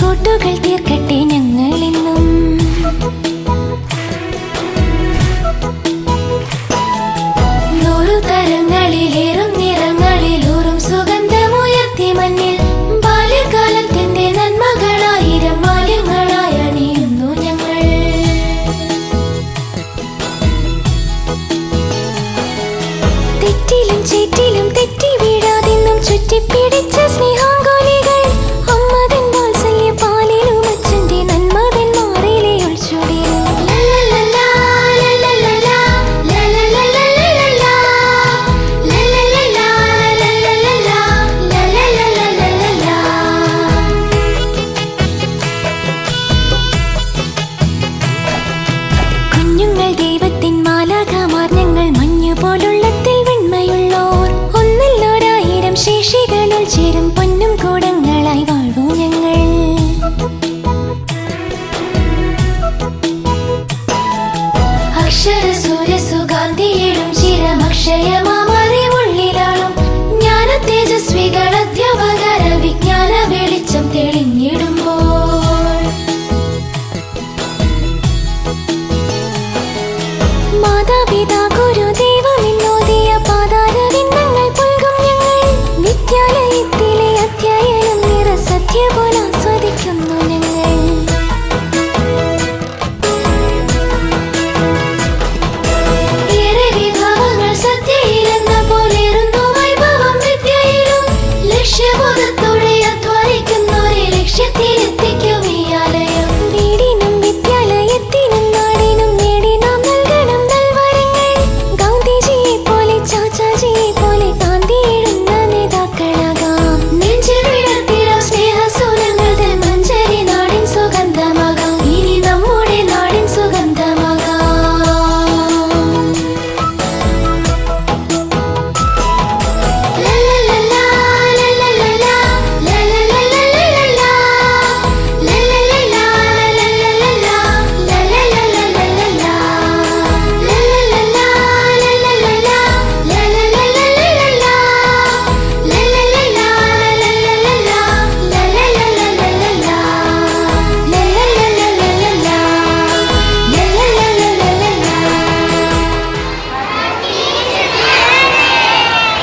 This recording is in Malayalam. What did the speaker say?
കൂട്ടുകൾ തീർക്കട്ടെ ഞങ്ങളിന്നും. നൂറു തരങ്ങളിലേറും നിറങ്ങളിലൂറും സുഗന്ധമുയർത്തി മഞ്ഞിൽ ബാല്യകാലത്തിന്റെ നന്മകളായിരം മാലിന്യങ്ങളായി അണിയുന്നു ഞങ്ങൾ. തെറ്റിലും ചേറ്റിലും 涙